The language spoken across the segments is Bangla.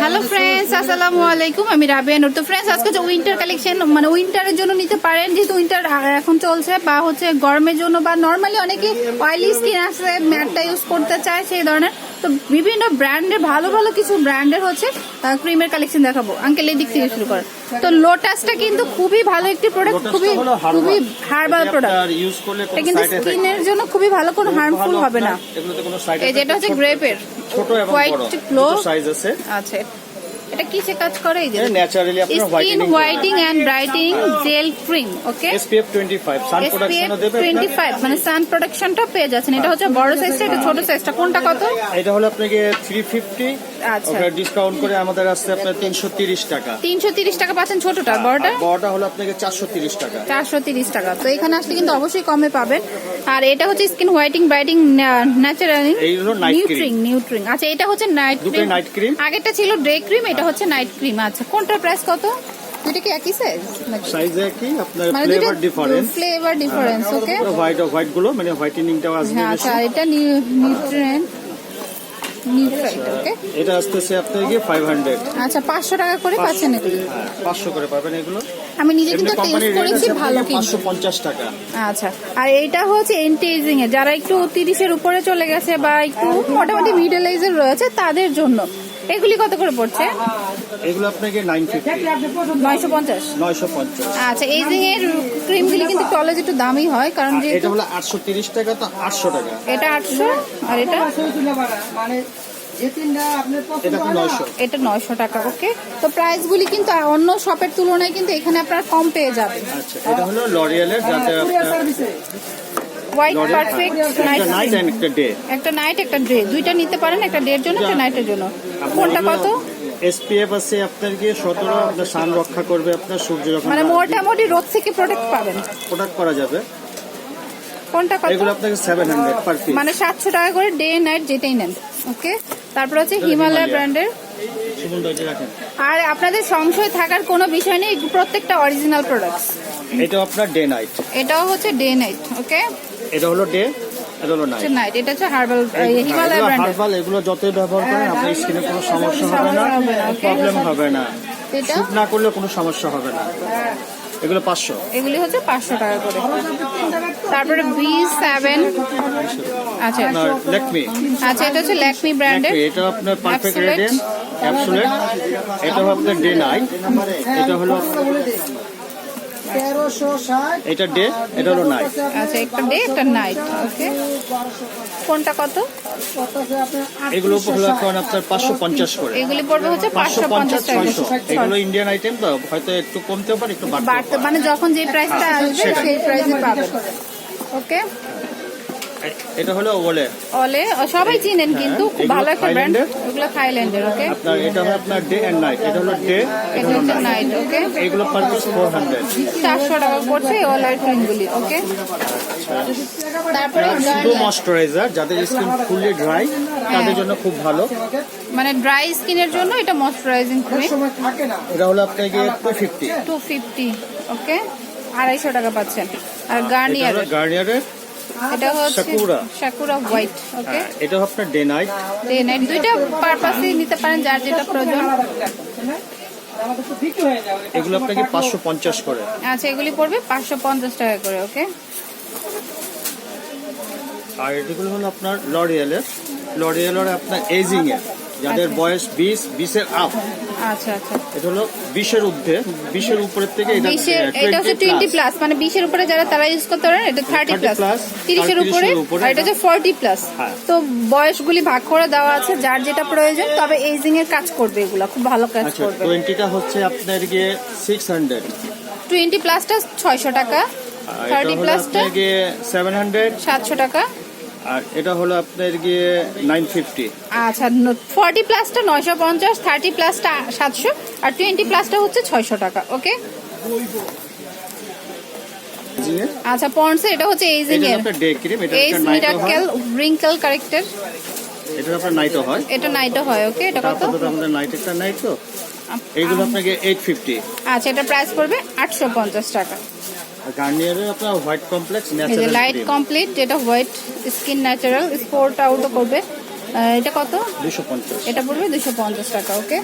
হ্যালো ফ্রেন্ডস আসসালামু আলাইকুম আমি রাবিয়া নুর। তো ফ্রেন্ডস আজকে হচ্ছে উইন্টার কালেকশন মানে উইন্টারের জন্য নিতে পারেন, যেহেতু উইন্টার এখন চলছে বা হচ্ছে গরমের জন্য বা নর্মালি অনেকে অয়েলি স্কিন আছে ম্যাটটা ইউজ করতে চায় সেই ধরনের। তো বিভিন্ন ব্র্যান্ডের ভালো ভালো কিছু ব্র্যান্ডের হচ্ছে ক্রিমের কালেকশন দেখাবো। আঙ্কেল এই দিক থেকে শুরু করেন। তো লোটাসটা কিন্তু খুবই ভালো একটি প্রোডাক্ট খুবই। খুবই হার্বাল প্রোডাক্ট ইউজ করলে এটা কিন্তু স্কিনের জন্য খুবই ভালো কোনো হার্মফুল হবে না। এই যেটা হচ্ছে গ্রেপের ছোট এবং হোয়াইট বড় গ্লো সাইজ আছে। আচ্ছা এটা কিসে কাজ করে এই যে? ন্যাচারালি আপনার skin whitening and brightening gel cream okay SPF 25 sun SPF প্রোডাকশনও দেবে 25 মানে সান প্রোডাকশনটা পেয়ে যাচ্ছেন। এটা হচ্ছে বড় সাইজটা এটা ছোট সাইজটা কোনটা কত? এটা হলো আপনাকে 350 আচ্ছা। ওটা ডিসকাউন্ট করে আমাদের আসছে আপনার 330 টাকা। 330 টাকা পাচ্ছেন ছোটটা বড়টা? বড়টা হলো আপনাকে 430 টাকা। চারশো তিরিশ টাকা। তো এখানে আসলে কিন্তু অবশ্যই কমে পাবেন। আর এটা হচ্ছে স্কিন হোয়াইটিং ব্রাইটিং ন্যাচারালি এই হলো নিউট্রিং নিউট্রিং আচ্ছা এটা হচ্ছে নাইট ক্রিম night cream। আগেরটা ছিল ডে ক্রিম এটা হচ্ছে নাইট ক্রিম আচ্ছা কোনটার প্রাইস কত? দুইটা কি একই সাইজ সাইজে কি আপনার flavour difference flavour difference okay white হোয়াইটগুলো মানে হোয়াইটেনিংটাও আসবে হ্যাঁ আচ্ছা এটা নিউট্রিয়েন্ট আপনাকে 500 আচ্ছা পাঁচশো টাকা করে পাচ্ছেন এগুলো? পাঁচশো করে পাবেন এগুলো। আমি নিজে কিন্তু করেছি ভালো 550 টাকা। আচ্ছা আর এইটা হচ্ছে এন্টিএজিং এ। যারা একটু তিরিশের উপরে চলে গেছে বা একটু মোটামুটি মিডল এজের রয়েছে তাদের জন্য। এগুলি কত করে পড়ছে? এগুলো আপনাকে 950 নয়শো পঞ্চাশ। 950 আচ্ছা এজিং এর ক্রিমগুলি কিন্তু কলেজ একটু দামি হয় কারণ এটা হলো 830 টাকা তো 800 টাকা। এটা আটশো? আর এটা? মানে যে তিনটা এটা 900 এটা নয়শো টাকা ওকে তো প্রাইসগুলি কিন্তু অন্য শপের তুলনায় কিন্তু এখানে আপনারা কম পেয়ে যাবেন। আচ্ছা এটা হলো লরিয়ালের হোয়াইট পারফেক্ট নাইট একটা ডে একটা নাইট একটা ডে দুইটা নিতে পারেন একটা ডের জন্য একটা নাইটের জন্য। কোনটা কত? এসপিএফ আছে আপনার গিয়ে 17 আপনার সান রক্ষা করবে আপনার সূর্য যখন মানে মোটামুটি রোদ থেকে প্রোটেক্ট পাবেন। প্রোডাক্ট করা যাবে। কোনটা কত? এগুলো আপনাকে 700 পার পিস মানে সাতশো টাকা করে ডে নাইট যেটাই নেন ওকে তারপর হচ্ছে হিমালয়। ব্র্যান্ডের। আর আপনাদের সংশয় থাকার কোনো বিষয় নেই প্রত্যেকটা অরিজিনাল প্রোডাক্টস এটা আপনার ডে নাইট এটাও হচ্ছে ডে নাইট ওকে এটা হলো ডে এটা হলো নাইট এটা হচ্ছে হার্বাল হিমালয় ব্র্যান্ডের হার্বাল এগুলো যতই ব্যবহার করেন আপনার স্কিনে কোনো সমস্যা হবে না? প্রবলেম হবে না। শুট না করলে কোনো সমস্যা হবে না। এগুলো পাঁচশো। এগুলি হচ্ছে পাঁচশো টাকা করে। তারপরে বি সেভেন আচ্ছা। লেকমি আচ্ছা এটা হচ্ছে ল্যাকমি ব্র্যান্ডের এটা আপনার পারফেক্ট। রেডিয়েন্ট অ্যাবসোলেট এটা আপনার ডে নাইট এটা হলো এটা ডে এটা হলো নাইট আচ্ছা একটা ডে একটা নাইট ওকে কোনটা কত? এগুলো হলো এখন আপনার পাঁচশো পঞ্চাশ করে। এগুলি পড়বে হচ্ছে পাঁচশো পঞ্চাশ ছয়শো। এগুলো ইন্ডিয়ান আইটেম তো হয়তো একটু কমতেও পারে একটু বাড়তে মানে যখন যে প্রাইসটা আসবে সেটাই। সেই প্রাইসে পাবে। ওকে এটা হলো ওলে। অলে সবাই চিনেন কিন্তু খুব ভালো একটা ব্র্যান্ড থাইল্যান্ডের। থাইল্যান্ডের ওকে? আপনার এটা হলো আপনার ডে এন্ড নাইট এটা হলো ডে এটা হলো নাইট ওকে? এগুলো পার পিস ফোর হান্ড্রেড চারশো টাকা পড়ছে অলার ক্রিমগুলি ওকে? তারপরে শুধু। ময়শ্চারাইজার যাদের স্কিন ফুললি ড্রাই তাদের জন্য খুব ভালো। মানে ড্রাই স্কিনের জন্য এটা ময়শ্চারাইজিং ক্রিম সময় থাকে না। এটা হলো আপনাকে two fifty two fifty okay? আড়াইশো টাকা পাচ্ছেন। আর গার্নিয়ার গার্নিয়ারের এটা হচ্ছে Sakura। সাকুরা হোয়াইট ওকে এটা আপনার ডে নাইট ডে নাইট দুইটা পারপাসে নিতে পারেন যার যেটা প্রয়োজন। এগুলো আপনাকে পাঁচশো পঞ্চাশ করে। আচ্ছা এগুলি পড়বে পাঁচশো পঞ্চাশ টাকা করে ওকে আর এগুলো হলো আপনার লরিয়ালের। লরিয়ালের আপনার এজিং এর যাদের বয়স বিশ বিশের আপ আচ্ছা আচ্ছা। এটা হলো বিশের ঊর্ধ্বে। বিশের উপরের থেকে এটা বিশের এটা হচ্ছে টোয়েন্টি প্লাস মানে বিশের উপরে যারা তারা ইউজ করতে পারেন এটা থার্টি 30 প্লাস plus, তিরিশের উপরে আর এটা হচ্ছে ফর্টি প্লাস হ্যাঁ। তো বয়সগুলি ভাগ করে দেওয়া আছে যার যেটা প্রয়োজন তবে এইজিং এর কাজ করবে এগুলা খুব ভালো কাজ আচ্ছা করবে। টোয়েন্টিটা হচ্ছে আপনার গিয়ে সিক্স হান্ড্রেড টোয়েন্টি প্লাসটা ছয়শো টাকা আর এটা থার্টি হলো প্লাসটা আপনার গিয়ে সেভেন হান্ড্রেড সাতশো টাকা। আর এটা হলো আপনার গিয়ে নাইন ফিফটি আচ্ছা ফর্টি প্লাসটা নয়শো পঞ্চাশ থার্টি প্লাসটা সাতশো আর টোয়েন্টি প্লাসটা হচ্ছে ছয়শো টাকা ওকে আচ্ছা পন্ডসে এটা হচ্ছে এইজিং এর এইজ মিরাকেল রিঙ্কেল কারেক্টার এটা আপনার নাইটও হয়। এটা নাইটও হয় ওকে এটা কত? আমাদের নাইট একটা নাইট তো এইগুলো আপনাকে এইট ফিফটি আচ্ছা এটা প্রাইস পড়বে আটশো পঞ্চাশ টাকা। গার্নিয়ারের আপনার white complex natural light complete যেটা হোয়াইট স্কিন ন্যাচারাল স্পোর্ট আউটও করবে। এটা কত? দুশো পঞ্চাশ। এটা পড়বে দুশো পঞ্চাশ টাকা ওকে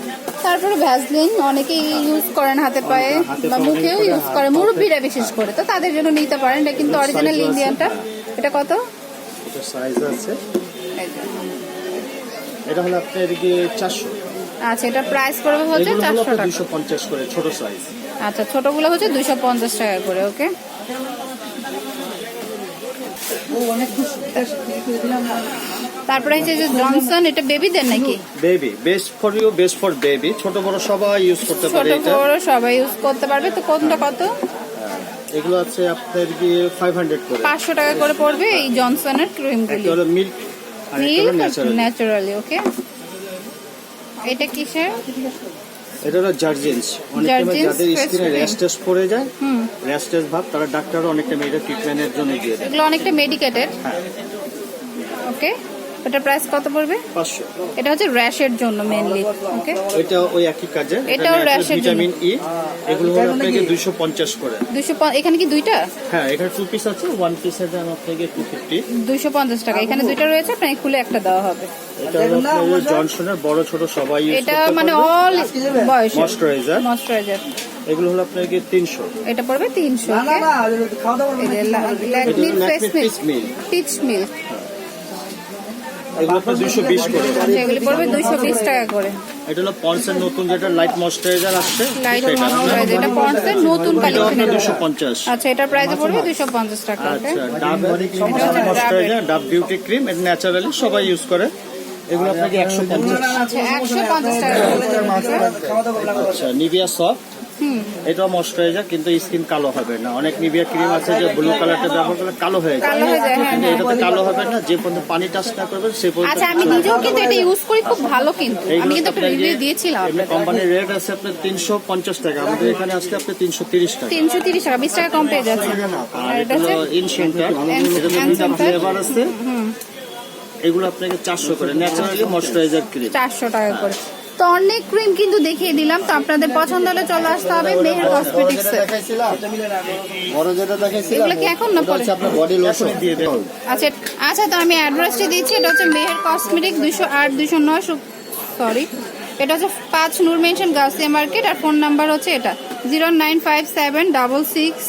তারপরে ভ্যাসলিন অনেকেই ইউজ করেন হাতে পায়ে বা মুখেও ইউজ করে মুরব্বীরা বিশেষ করে তো তাদের জন্য নিতে পারেন। এটা কিন্তু অরিজিনাল ইন্ডিয়ানটা এটা কত? এটা সাইজ আছে। এটা হলো আপনার গিয়ে চারশো। আচ্ছা এটা প্রাইস পড়বে হচ্ছে চারশো টাকা। দুশো পঞ্চাশ করে ছোট সাইজ আচ্ছা ছোটগুলো হচ্ছে দুশো পঞ্চাশ টাকা করে ওকে? ও অনেক খুশি দিয়ে দিলাম। না। তারপরে হচ্ছে যে জনসন এটা বেবিদের নাকি? Baby best for you best for baby ছোট বড় সবাই ইউজ করতে ছোট পারে এটা। বড় সবাই ইউজ করতে পারবে। তো কোনটা কত? এগুলো আছে আপনার ফাইভ হান্ড্রেড করে। পাঁচশো টাকা করে পড়বে এই জনসনের একটা ক্রিমগুলি হলো মিল্ক আর একটা হলো মিল্ক ন্যাচারালি ওকে এটা কিসের? এটা হলো জার্জেন্স অনেক Jargins যাদের স্কিনে। র্যাশ টেস্ট পড়ে যায় হুম। র্যাশ টেস্ট ভাব তারা ডাক্তারও অনেকটা মেয়েদের ট্রিটমেন্টের জন্য দিয়ে দেয়। এগুলো অনেকটা মেডিকেটেড হ্যাঁ। ওকে এটার প্রাইস কত পড়বে? পাঁচশো। এটা হচ্ছে র্যাশের জন্য মেনলি ওকে এটা ওই একই কাজে। এটাও এর ভিটামিন ই এগুলো হলো আপনাকে দুইশো পঞ্চাশ করে। দুশো এখানে কি দুইটা? হ্যাঁ এখানে টু পিস আছে ওয়ান পিসের দাম আপনাকে টু ফিফটি দুশো পঞ্চাশ টাকা এখানে দুইটা রয়েছে আপনাকে খুলে একটা দেওয়া হবে। এটা হলো জনসনের বড় ছোট সবাই ইউজ এটা মানে অল বয়স ময়শ্চারাইজার ময়শ্চারাইজার এগুলো হলো আপনাকে তিনশো। এটা পড়বে তিনশো না না না খাওয়া দাওয়া এটা মিল্ক। Pitch milk. এগুলো আপনার দুইশো বিশ করে। আচ্ছা পড়বে দুইশো বিশ টাকা করে। এটা হলো পন্সের নতুন যেটা লাইট ময়শ্চারাইজার আসছে লাইট। এটা নতুন কালেকশন আচ্ছা এটার প্রাইস পড়বে টাকা আচ্ছা Dove moisturiser Dove beauty cream এটা ন্যাচারালি সবাই ইউজ করে। এগুলো আপনাকে একশো পঞ্চাশ। আচ্ছা একশো পঞ্চাশ টাকা আচ্ছা নিভিয়া সফট এটাও ময়শ্চারাইজার কিন্তু স্কিন কালো হবে না। অনেক নিভিয়া ক্রিম আছে যে ব্লু কালারটা ব্যবহার করলে কালো হয়ে যায়। হয়ে হ্যাঁ, কিন্তু। এটাতে কালো হবে না যে পর্যন্ত পানি টাচ না করবে সে পর্যন্ত আচ্ছা আমি নিজেও কিন্তু এটা ইউজ করি খুব ভালো কিন্তু। আমি কিন্তু একটা রিভিউ দিয়েছিলাম। কোম্পানির রেট আছে আপনার তিনশো পঞ্চাশ টাকা আমাদের এখানে আপনার তিনশো তিরিশ টাকা। তিনশো তিরিশ টাকা বিশ টাকা কম পেয়ে যাচ্ছে। আর এটা এটা হচ্ছে ইনসেন্টার এটা ফ্লেভার আছে। এগুলো আপনাকে চারশো করে ন্যাচারালি ময়শ্চারাইজার ক্রিম চারশো টাকা করে। তো অনেক ক্রিম কিন্তু দেখিয়ে দিলাম। তো আপনাদের পছন্দ হলে চলে আসতে হবে মেহের কসমেটিক্স বড় যেটা দেখাইছিলাম এগুলো কি এখন না পরে? আচ্ছা আচ্ছা তো আমি অ্যাড্রেসটি দিচ্ছি এটা হচ্ছে মেহের কসমেটিক দুশো আট দুশো নয় সরি এটা হচ্ছে পাঁচ নূর মেনশন গাউসিয়া মার্কেট আর ফোন নাম্বার হচ্ছে এটা। Zero nine five seven double six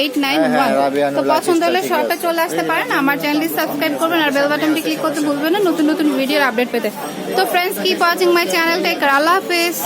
eight nine হ্যাঁ, ওয়ান। হ্যাঁ, তো পছন্দ হলে শপে চলে আসতে পারেন আমার চ্যানেলটি সাবস্ক্রাইব করবেন আর বেল বাটনটি ক্লিক করতে ভুলবেন না নতুন নতুন ভিডিওর আপডেট পেতে। তো friends keep watching my channel take আল্লাহ হাফেজ।